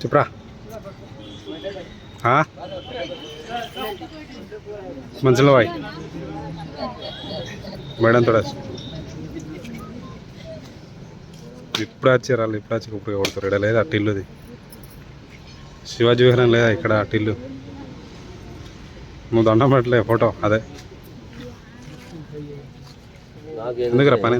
చెప్పురా? మంచిలో bye. Madam తోడ ఇప్పుడు వచ్చారు వాళ్ళు ఇప్పుడు వచ్చి ఇప్పుడు కొడతారు. ఇక్కడ లేదా టిల్లుది శివాజీ విహారం లేదా ఇక్కడ అట్టిల్లు నువ్వు దండం పెట్టలే ఫోటో అదే. ఎందుకురా పని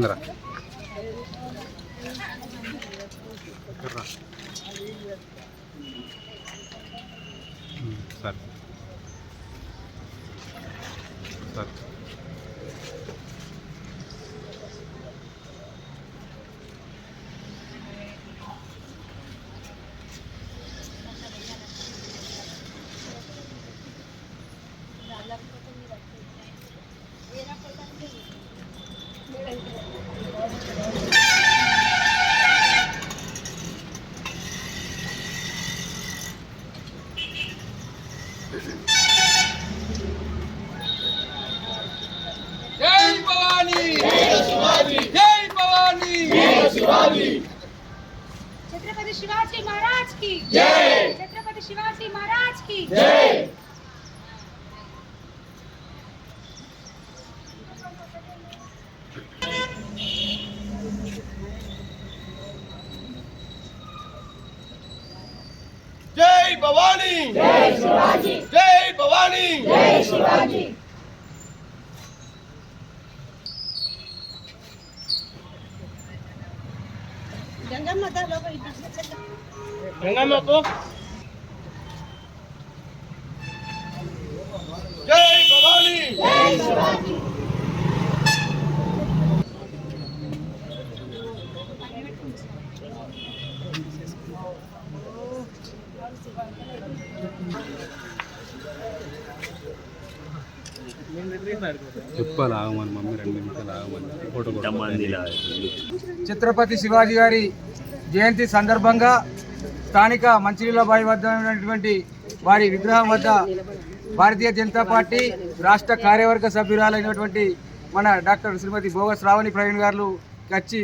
छत्रपति शिवाजी महाराज की। जय। छत्रपति शिवाजी महाराज की। जय। जय भवानी। जय। शिवानी जय शिवाजी गंगा माता लोग गंगा माता చెప్పాలి ఆగమని మమ్మీ రెండు నిమిషాలు ఆగమని. ఛత్రపతి శివాజీ గారి జయంతి సందర్భంగా స్థానిక మంచినీళ్ళబాయి వద్ద ఉన్నటువంటి వారి విగ్రహం వద్ద భారతీయ జనతా పార్టీ రాష్ట్ర కార్యవర్గ సభ్యురాలైనటువంటి మన డాక్టర్ శ్రీమతి భోగ శ్రావణి ప్రవీణ్ గారు వచ్చి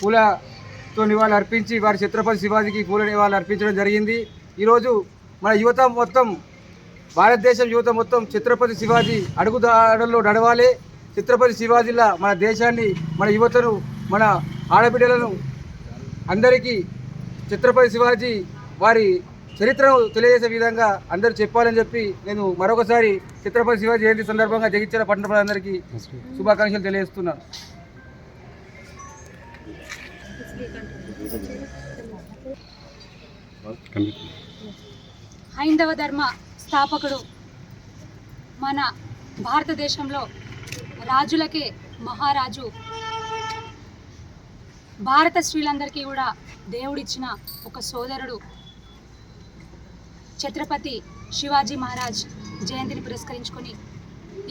పూలతో నివాళులు అర్పించి వారి ఛత్రపతి శివాజీకి పూల నివాళులు అర్పించడం జరిగింది ఈరోజు మన యువత మొత్తం భారతదేశం యువత మొత్తం ఛత్రపతి శివాజీ అడుగుదాడల్లో నడవాలి. ఛత్రపతి శివాజీలా మన దేశాన్ని మన యువతను మన ఆడబిడ్డలను అందరికీ ఛత్రపతి శివాజీ వారి చరిత్రను తెలియజేసే విధంగా అందరూ చెప్పాలని చెప్పి నేను మరొకసారి ఛత్రపతి శివాజీ జయంతి సందర్భంగా జగిత్యాల పట్టణ ప్రజలందరికీ శుభాకాంక్షలు తెలియజేస్తున్నాను. హైందవ ధర్మ. స్థాపకుడు మన భారతదేశంలో రాజులకే మహారాజు. భారత స్త్రీలందరికీ కూడా దేవుడిచ్చిన ఒక సోదరుడు ఛత్రపతి శివాజీ మహారాజ్ జయంతిని పురస్కరించుకొని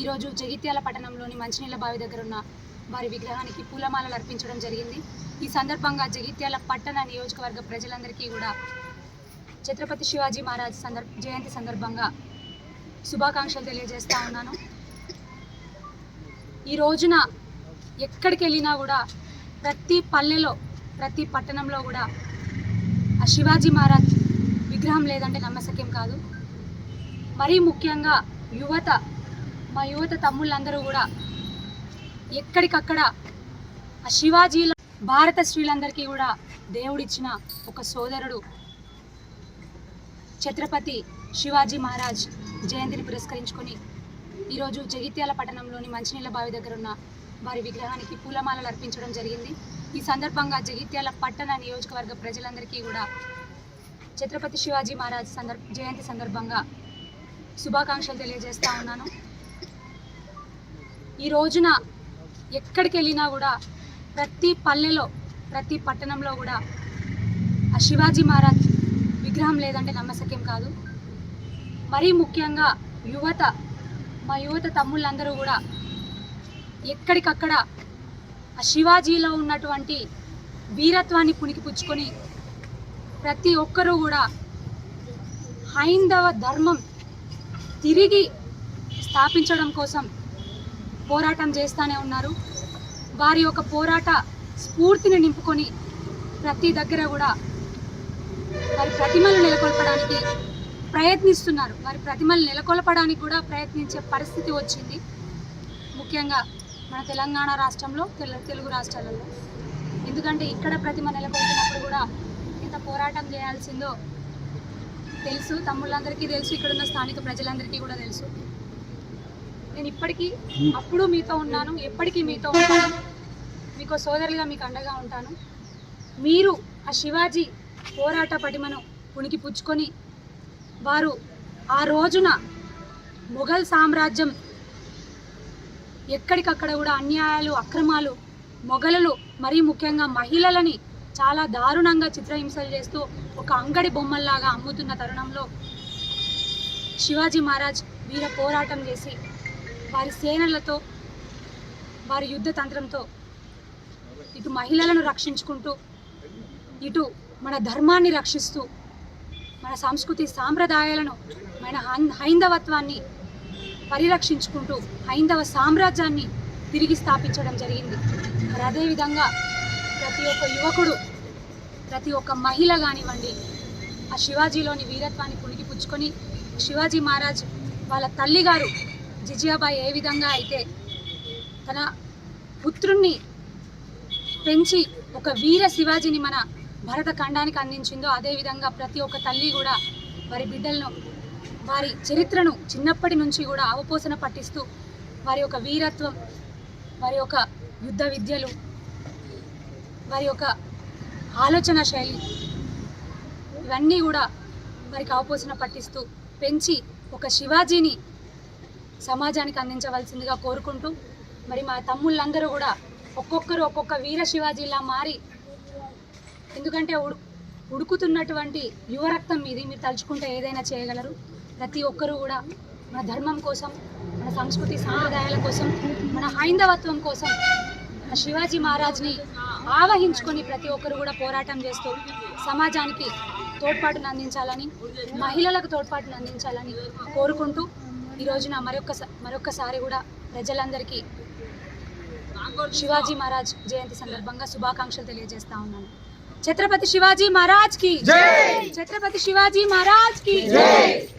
ఈరోజు జగిత్యాల పట్టణంలోని మంచినీళ్ళ బావి దగ్గర ఉన్న వారి విగ్రహానికి పూలమాలలు అర్పించడం జరిగింది. ఈ సందర్భంగా జగిత్యాల పట్టణ నియోజకవర్గ ప్రజలందరికీ కూడా ఛత్రపతి శివాజీ మహారాజ్ సందర్భ జయంతి సందర్భంగా శుభాకాంక్షలు తెలియజేస్తా ఉన్నాను. ఈ రోజున ఎక్కడికి వెళ్ళినా కూడా ప్రతి పల్లెలో ప్రతి పట్టణంలో కూడా ఆ శివాజీ మహారాజ్ విగ్రహం లేదంటే నమ్మశక్యం కాదు. మరీ ముఖ్యంగా యువత మా యువత తమ్ముళ్ళందరూ కూడా ఎక్కడికక్కడ ఆ శివాజీలో భారత స్త్రీలందరికీ కూడా దేవుడిచ్చిన ఒక సోదరుడు ఛత్రపతి శివాజీ మహారాజ్ జయంతిని పురస్కరించుకొని ఈరోజు జగిత్యాల పట్టణంలోని మంచినీళ్ళ బావి దగ్గర ఉన్న వారి విగ్రహానికి పూలమాలలు అర్పించడం జరిగింది. ఈ సందర్భంగా జగిత్యాల పట్టణ నియోజకవర్గ ప్రజలందరికీ కూడా ఛత్రపతి శివాజీ మహారాజ్ సందర్భ జయంతి సందర్భంగా శుభాకాంక్షలు తెలియజేస్తూ ఉన్నాను. ఈ రోజున ఎక్కడికి వెళ్ళినా కూడా ప్రతి పల్లెలో ప్రతి పట్టణంలో కూడా ఆ శివాజీ మహారాజ్ విగ్రహం లేదంటే నమ్మసక్యం కాదు. మరీ ముఖ్యంగా యువత మా యువత తమ్ముళ్ళందరూ కూడా ఎక్కడికక్కడ ఆ శివాజీలో ఉన్నటువంటి వీరత్వాన్ని పుణికిపుచ్చుకొని ప్రతి ఒక్కరూ కూడా హైందవ ధర్మం తిరిగి స్థాపించడం కోసం పోరాటం చేస్తూనే ఉన్నారు. వారి యొక్క పోరాట స్ఫూర్తిని నింపుకొని ప్రతి దగ్గర కూడా వారి ప్రతిమలు నెలకొల్పడానికి ప్రయత్నిస్తున్నారు. వారి ప్రతిమలు నెలకొల్పడానికి కూడా ప్రయత్నించే పరిస్థితి వచ్చింది. ముఖ్యంగా మన తెలంగాణ రాష్ట్రంలో తెలుగు రాష్ట్రాలలో. ఎందుకంటే ఇక్కడ ప్రతిమ నెలకొల్పినప్పుడు కూడా ఎంత పోరాటం చేయాల్సిందో తెలుసు. తమ్ముళ్ళందరికీ తెలుసు. ఇక్కడ ఉన్న స్థానిక ప్రజలందరికీ కూడా తెలుసు. నేను ఇప్పటికీ అప్పుడు మీతో ఉన్నాను. ఎప్పటికీ మీతో ఉంటాను. మీకు సోదరులుగా మీకు అండగా ఉంటాను. మీరు ఆ శివాజీ పోరాట పటిమను పుణికి పుచ్చుకొని వారు ఆ రోజున మొఘల్ సామ్రాజ్యం ఎక్కడికక్కడ కూడా అన్యాయాలు అక్రమాలు మొఘలులు మరీ ముఖ్యంగా మహిళలని చాలా దారుణంగా చిత్రహింసలు చేస్తూ ఒక అంగడి బొమ్మల్లాగా అమ్ముతున్న తరుణంలో శివాజీ మహారాజ్ వీర పోరాటం చేసి వారి సేనలతో వారి యుద్ధ తంత్రంతో ఇటు మహిళలను రక్షించుకుంటూ ఇటు మన ధర్మాన్ని రక్షిస్తూ మన సంస్కృతి సాంప్రదాయాలను మన హైందవత్వాన్ని పరిరక్షించుకుంటూ హైందవ సామ్రాజ్యాన్ని తిరిగి స్థాపించడం జరిగింది. మరి అదేవిధంగా ప్రతి ఒక్క యువకుడు ప్రతి ఒక్క మహిళ కానివ్వండి ఆ శివాజీలోని వీరత్వాన్ని పుణికి పుచ్చుకొని శివాజీ మహారాజ్ వాళ్ళ తల్లిగారు జిజియాబాయి ఏ విధంగా అయితే తన పుత్రుణ్ణి పెంచి ఒక వీర శివాజీని మన భరత ఖండానికి అందించిందో అదేవిధంగా ప్రతి ఒక్క తల్లి కూడా వారి బిడ్డలను వారి చరిత్రను చిన్నప్పటి నుంచి కూడా అవపోసన పట్టిస్తూ వారి యొక్క వీరత్వం వారి యొక్క యుద్ధ విద్యలు వారి యొక్క ఆలోచన శైలి ఇవన్నీ కూడా వారికి అవపోసన పట్టిస్తూ పెంచి ఒక శివాజీని సమాజానికి అందించవలసిందిగా కోరుకుంటూ మరి మా తమ్ముళ్ళందరూ కూడా ఒక్కొక్కరు ఒక్కొక్క వీర శివాజీలా మారి ఎందుకంటే ఉడు ఉడుకుతున్నటువంటి యువ రక్తం మీది మీరు తలుచుకుంటే ఏదైనా చేయగలరు. ప్రతి ఒక్కరూ కూడా మన ధర్మం కోసం మన సంస్కృతి సాంప్రదాయాల కోసం మన హైందవత్వం కోసం మన శివాజీ మహారాజ్ని ఆవహించుకొని ప్రతి ఒక్కరు కూడా పోరాటం చేస్తూ సమాజానికి తోడ్పాటును అందించాలని మహిళలకు తోడ్పాటును అందించాలని కోరుకుంటూ ఈ రోజున మరొక మరొకసారి కూడా ప్రజలందరికీ శివాజీ మహారాజ్ జయంతి సందర్భంగా శుభాకాంక్షలు తెలియజేస్తా ఉన్నాను. ఛత్రపతి శివాజీ మహారాజ్కి ఛత్రపతి శివాజీ మహారాజ్కి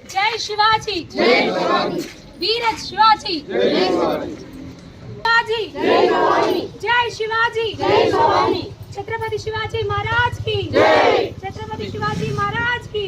జై శివాజీ వీర శివాజీ శివాజీ జై శివాజీ ఛత్రపతి శివాజీ మహారాజ్కి ఛత్రపతి శివాజీ మహారాజ్కి